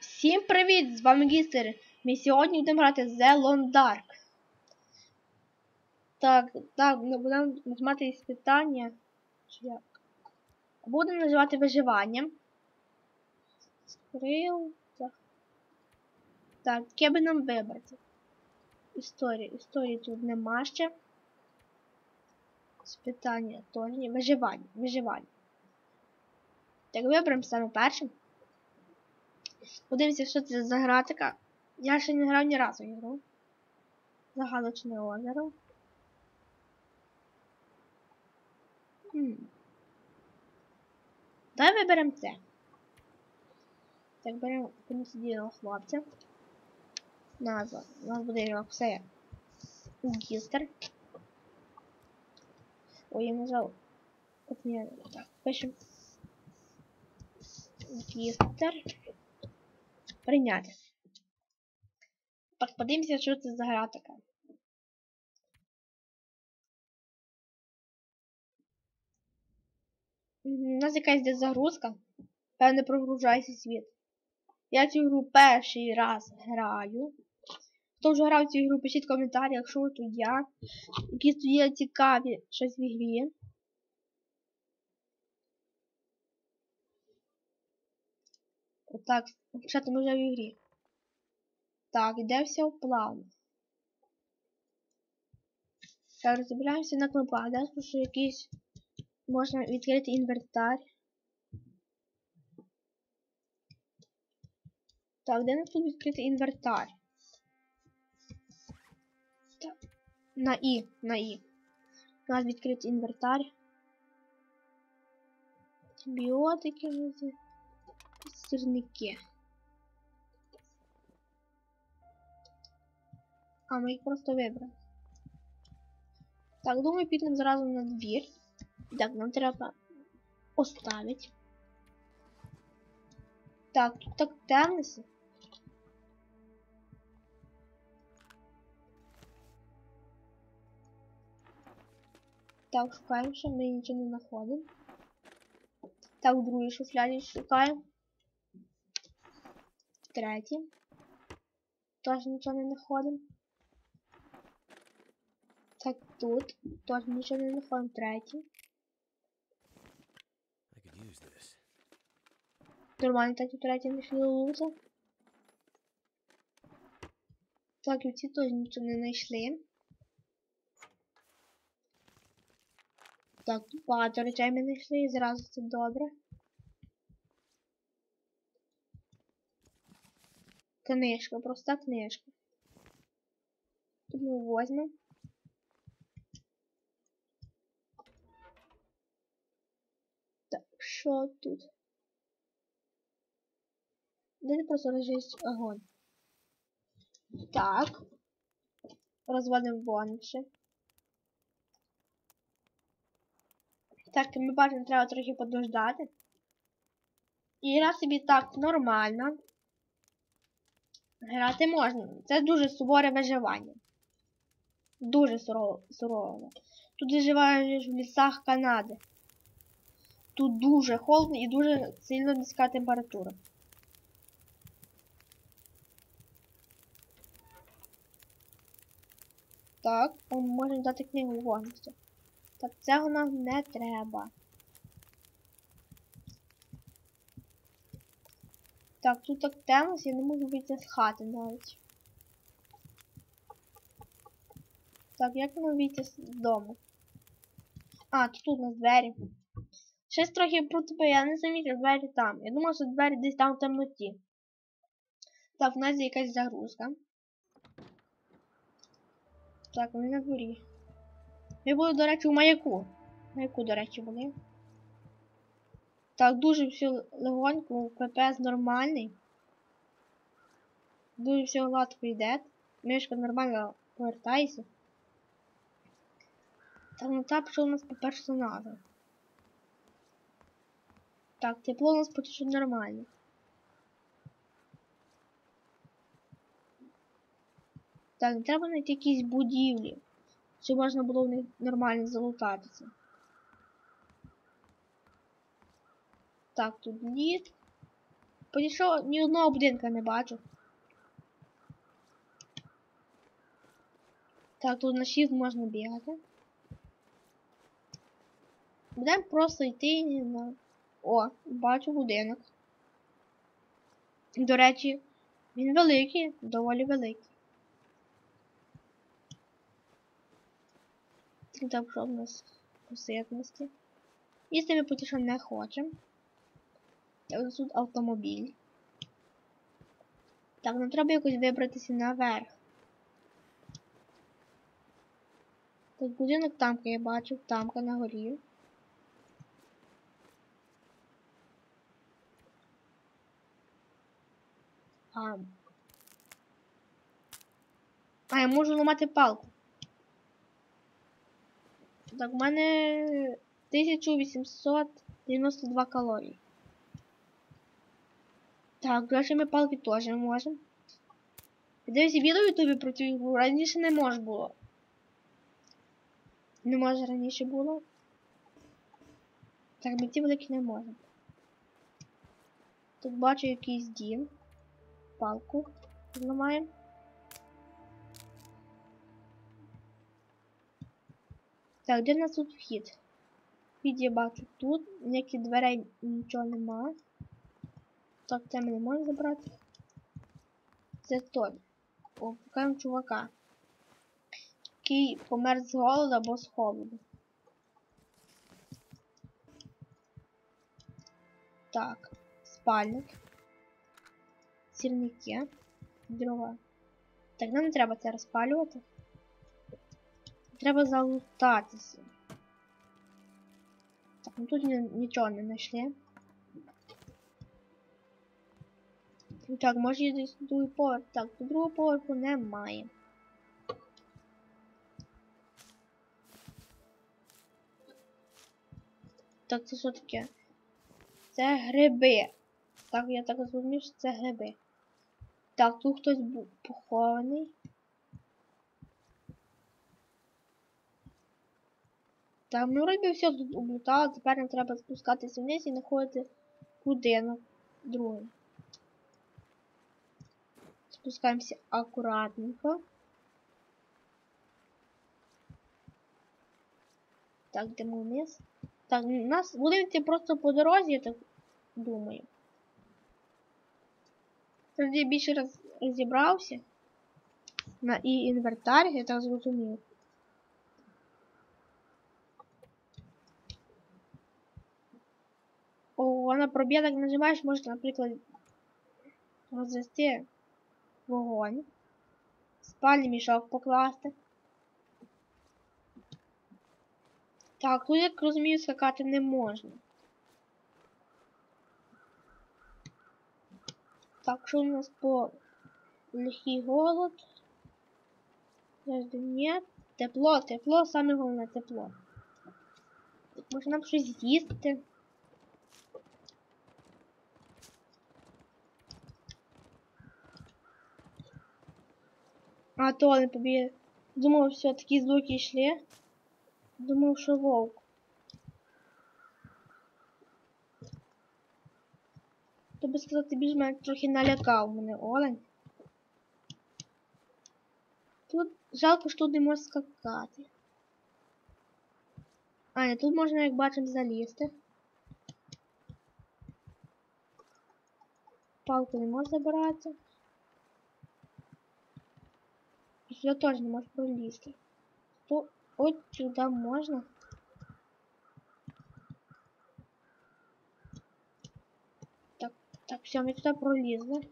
Всім привіт! З вами Гістер. Ми сьогодні будемо грати The Lone Dark. Так, так, ми будемо нажимати іспитання. Як? Будемо нажимати виживання. Скрил. Так, яке би нам вибрати? Історія. Історії тут нема ще. Спитання теж ні. Виживання. Виживання. Так, виберемо саме першим. Подивимося, що це за гра така. Я ще не грав ні разу в ігру. Загадочне озеро. Хм. Давай виберемо це. Так, беремо понесіділого хлопця. Назва. У нас буде як все. Гістер. Ой, я нажав. От не, так, пишемо. Гістер. Прийняти. Так, подивимося, що це за гра така. У нас якась десь загрузка. Певне прогружається світ. Я цю гру перший раз граю. Хто вже грав в цю гру, пишіть в коментарі, якщо тут я. Якісь тут є цікаві щось в ігрі. Отак, почати ми вже в ігрі. Так, йде все плавно. Так, розбираємося на кнопках. Де що якийсь можна відкрити інвентар. Так, де нас тут відкрити інвентар? На І, на І. У нас відкритий інвентар. Біотики, сірники. А, ми їх просто вибрали. Так, думаю, підемо зразу на двір. Так, нам треба оставить. Так, тут так темнося. Так, шукаємо, що ми нічого не знаходимо. Так, в другій шуфляді шукаємо. В третій. Теж нічого не знаходимо. Так, тут. Теж нічого не знаходимо. Третій. Нормально, так і третій знайшли лута. Так, і ці теж нічого не знайшли. Так, багато речей ми знайшли і зразу це добре. Книжка, проста книжка. Тут ми возьмемо. Так, що тут? Де просто розжечь огонь. Так. Розводимо вогнище. Так, ми бачимо, треба трохи подождати. І раз собі так нормально. Грати можна. Це дуже суворе виживання. Дуже сурове. Тут виживаєш в лісах Канади. Тут дуже холодно і дуже сильно низька температура. Так, можемо дати книгу вогністю. Так, цього нам не треба. Так, тут так темно, я не можу вийти з хати навіть. Так, як нам вийти з дому? А, тут у нас двері. Щось трохи про тебе, я не замітив двері там. Я думав, що двері десь там в темноті. Так, у нас є якась загрузка. Так, вони на дворі. Я буду, до речі, у маяку. Маяку, до речі, були. Так, дуже все легонько, ППС нормальний. Дуже все гладко йде. Мишка нормально повертається. Так, ну так пішов у нас по персонажу. Так, тепло у нас поки що нормально. Так, треба знайти якісь будівлі. Щоб можна було в них нормально залутатися. Так, тут лід. Підійшов, ні одного будинка не бачу. Так, тут на 6 можна бігати. Будемо просто йти на... О, бачу будинок. До речі, він великий, доволі великий. Що в нас поситності. Їсти ми поки що не хочемо. Ось тут автомобіль. Так, нам треба якось вибратися наверх. Тут будинок тамка я бачу, тамка на горі. А я можу ламати палку. Так, в мене 1892 калорії. Так, нашими палки теж можемо. Дивіться відео в ютубі про цю ігру раніше не може було. Не може раніше було. Так, ми ці великі не можемо. Тут бачу якийсь дім. Палку зламаємо. Так, де у нас тут вхід? Вхід я бачу тут, ніяких дверей нічого нема. Так, це ми не можемо забрати. Це той. О, покажемо чувака. Який помер з голоду або з холоду. Так, спальник. Сірники. Дрова. Так, нам треба це розпалювати. Треба залутатися. Так, ну тут нічого не знайшли. Так, може є десь другий поверх. Так, до другого поверху немає. Так, це що таке? Це гриби. Так, я так зрозумів, що це гриби. Так, тут хтось був похований. Так, ми вроді все тут облутали, тепер нам треба спускатися вниз і знаходити будинок другий. Спускаємося акуратненько. Так, йдемо вниз. Так, нас будемо йти просто по дорозі, я так думаю. Тоді більше раз розібрався на і інвентар, я так зрозумів. Вона проб'є так нажимаєш, можна, наприклад, розвести вогонь, спальний мішок покласти. Так, тут, як розумію, скакати не можна. Так, що у нас по лихий голод? Ні. Тепло, тепло, саме головне тепло. Може нам щось з'їсти? А то не побіг. Думав, все такі звуки йшли. Думав, що вовк. То би сказати, більш мене трохи налякав мене олень. Тут жалко, що тут не може скакати. А, ні, тут можна, як бачимо, залізти. Палку не може забирати. Сюда тоже не можешь пролезть. То вот сюда можно. Так, так, все, ми туди пролізли.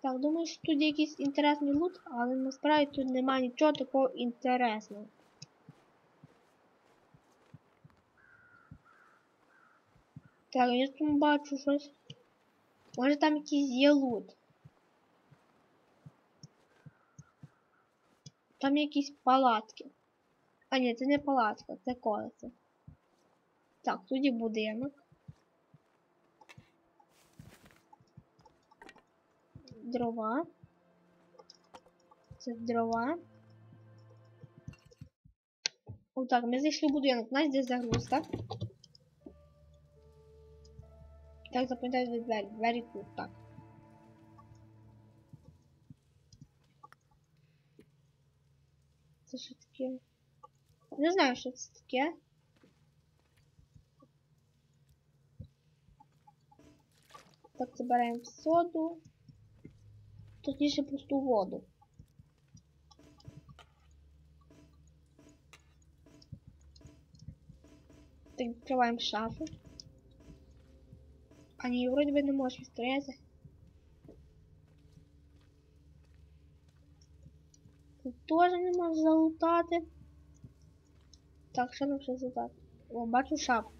Так, думаю, що тут якийсь інтересний лут, але насправді тут немає нічого такого інтересного. Так, я тут бачу щось. Може там якийсь є лут. Там якісь палатки. А ні, це не палатка, це колесо. Так, тут є будинок. Дрова. Це дрова. Отак, ми зайшли в будинок. У нас здесь загрузка. Так, запам'ятаю двері. Двері тут, так. Це що таке? Не знаю, що це таке. Так, забираємо соду. Точніше пусту воду. Так, відкриваємо шафу. А ні, вроді би не можеш відкрити. Теж не можеш залутати. Так, що нам ще залутати? О, бачу шапку.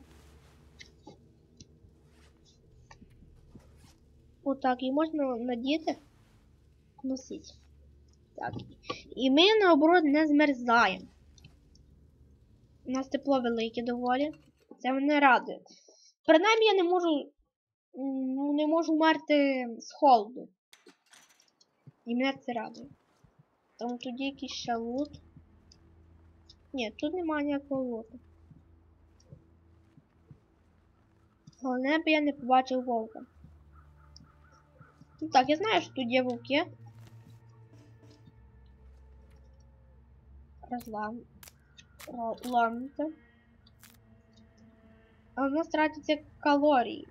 Отак, її можна надіти. Носить. Так. І ми наоборот не змерзаємо. У нас тепло велике доволі. Це мене радує. Принаймні я не можу. Ну, не можу мерти з холоду. І мене це радує. Там тоді якийсь ще лут. Ні, тут немає ніякого луту. Головне б я не побачив вовка. Ну так, я знаю, що тут є вовки. Розлам. Ламните. А у нас тратяться калорії.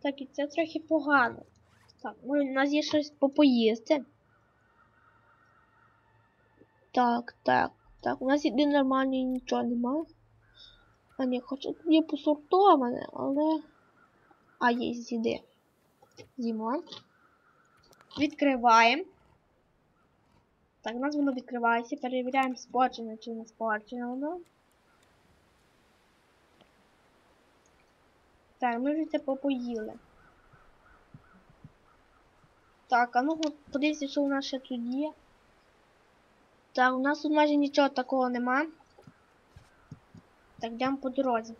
Так, і це трохи погано. Так, ну у нас є щось попоїсти. Так, так, так. У нас іде нормально нічого немає. А ні, хоча тут є посортоване, але... А, є з'їди. Зімо. Відкриваємо. Так, у нас воно відкривається. Перевіряємо, спорчене чи не спорчене воно. Так, ми вже це попоїли. Так, а ну подивіться, що у нас ще тут є. Так, у нас тут майже нічого такого нема. Так, йдемо по дорозі.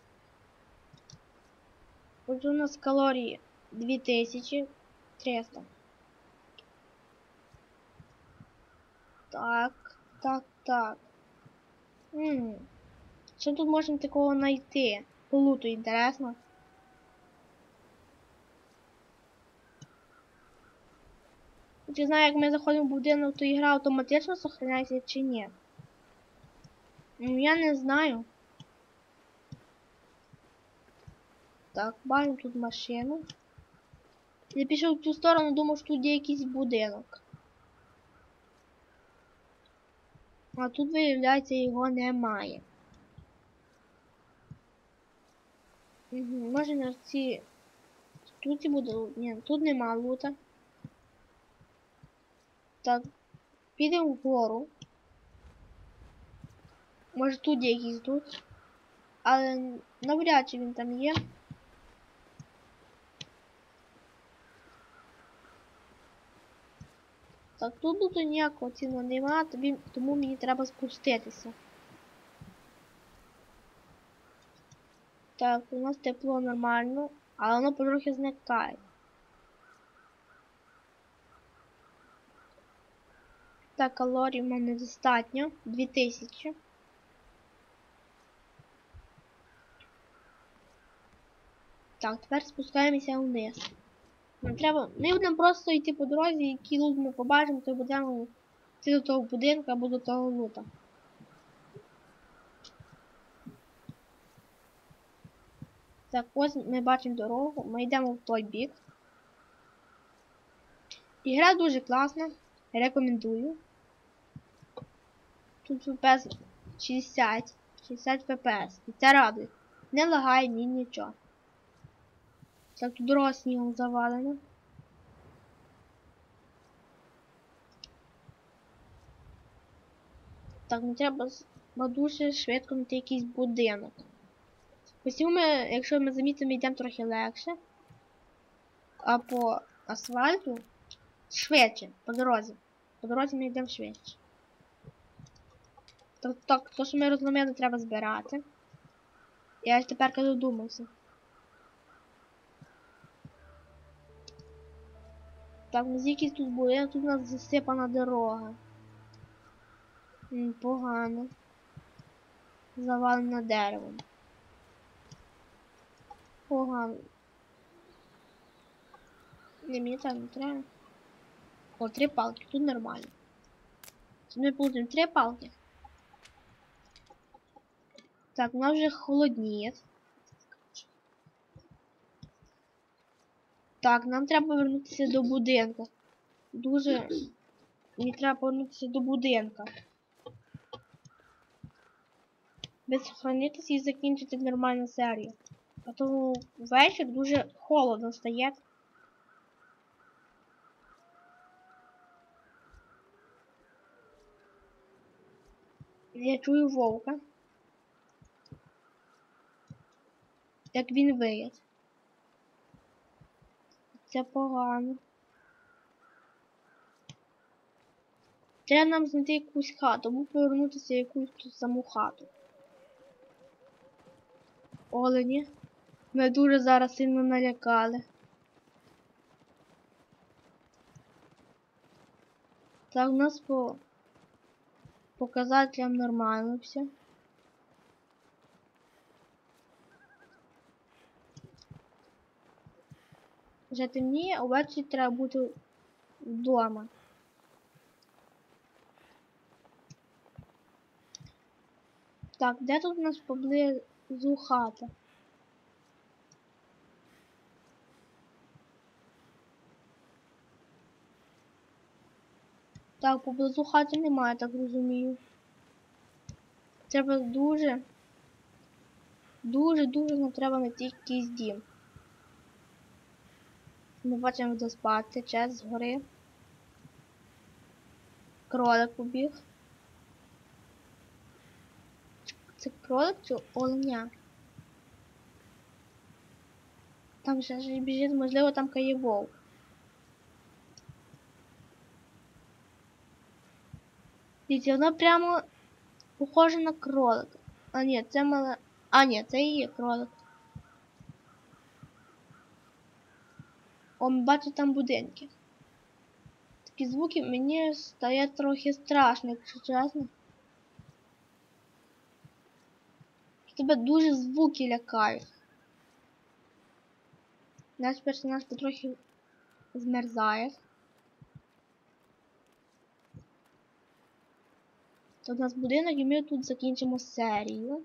Ось у нас калорії 2300. Так, так, так. Ммм. Що тут можемо такого знайти? По луту інтересно. Чи знаю, як ми заходимо в будинок, то ігра автоматично сохраняється чи ні? Ну, я не знаю. Так, бачимо тут машину. Я пішов в цю сторону, думав, що тут є якийсь будинок. А тут, виявляється, його немає. Угу, може на ці... Тут буде лут. Ні, тут нема лута. Так, підемо вгору. Може тут є якийсь тут. Але навряд чи він там є. Так, тут тут ніякого ціну нема, тобі, тому мені треба спуститися. Так, у нас тепло нормально, але воно потрохи зникає. Так, калорій в мене достатньо. 2000. Так, тепер спускаємося вниз. Нам треба... Ми будемо просто йти по дорозі, який лут ми побачимо, то будемо йти до того будинку або до того лута. Так, ось ми бачимо дорогу, ми йдемо в той бік. Ігра дуже класна, рекомендую. Тут FPS 60, 60 FPS. І це радує. Не лагає ні нічого. Так, тут дорога снігом завалена. Так, мені треба дуже швидко знайти якийсь будинок. Посів ми, якщо ми замітимо, йдемо трохи легше. А по асфальту швидше, по дорозі. По дорозі ми йдемо швидше. Так, так, то, що ми розломили, треба збирати. Я ж тепер додумався. Так, нас якийсь тут буде, тут у нас засипана дорога. М, Погано. Завалено деревом. Погано. Не, мені так не треба. О, три палки, тут нормально. Ми получимо три палки. Так, у нас вже холодніє. Так, нам треба повернутися до будинка. Дуже. Мені треба повернутися до будинка. Безсохранитися і закінчити нормальну серію. А то вечір дуже холодно стає. Я чую вовка. Як він виє. Це погано. Треба нам знайти якусь хату, або повернутися в якусь ту саму хату. Олені. Ми дуже зараз сильно налякали. Так, у нас по показателям нормально все. Вже темніє, а ввечері треба бути вдома. Так, де тут у нас поблизу хата? Так, поблизу хати немає, так розумію. Треба дуже. Дуже-дуже нам треба знайти якийсь дім. Ми бачимо, де спати, час згори. Кролик побіг. Це кролик чи оленя? Там ще ж біжить, можливо, там кає вовк. Дивіться, вона прямо похожа на кролика. А ні, це мала. А, ні, це і кролик. О, ми бачу там будинки. Такі звуки мені стає трохи страшно, якщо чесно. Тебе дуже звуки лякають. Наш персонаж потрохи змерзає. То у нас будинок і ми тут закінчимо серію.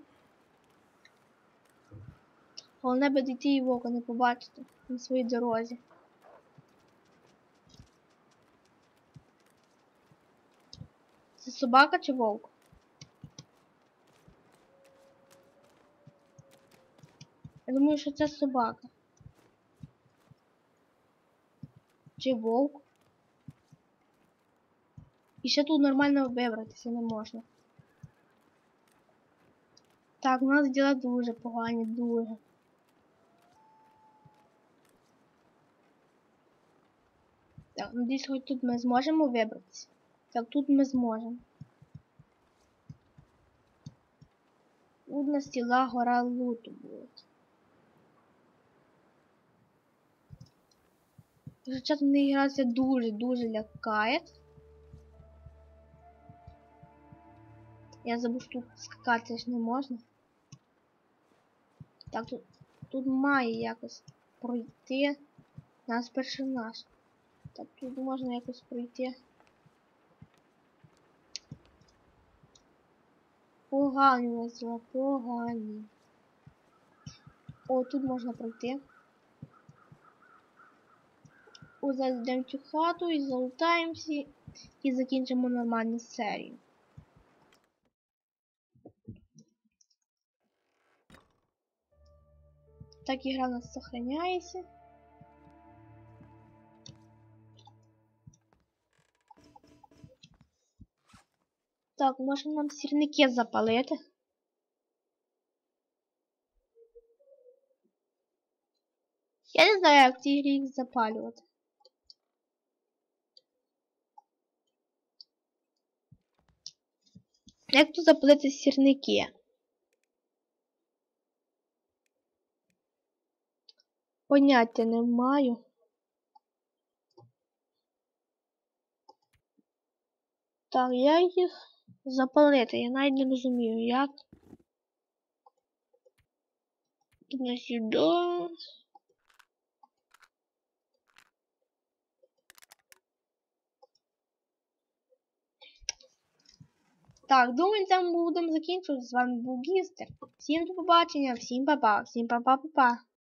Головне би дійти і вока не побачити на своїй дорозі. Це собака чи вовк? Я думаю, що це собака. Чи вовк? І ще тут нормально вибратися не можна. Так, у нас діла дуже погані, дуже. Так, надіюсь, хоч тут ми зможемо вибратися. Так, тут ми зможемо. Тут на стіла гора луту буде. Тут не грався дуже-дуже лякає. Я забув, тут скакати ж не можна. Так, тут, тут має якось пройти нас персонаж. Так, тут можна якось пройти. Погані у нас діла, погані. О, тут можна пройти. О, зараз йдемо в цю хату і залутаємося і закінчимо нормальну серію. Так игра у нас сохраняется. Так, може нам сірники запалити? Я не знаю, як грі їх запалювати. Як тут запалити сірники? Поняття не маю. Так, я їх запалити. Я навіть не розумію, як. Не сюди. Так, думаю, це ми будемо закінчувати. З вами був Гістер. Всім до побачення, всім па-па, всім па-па-па-па.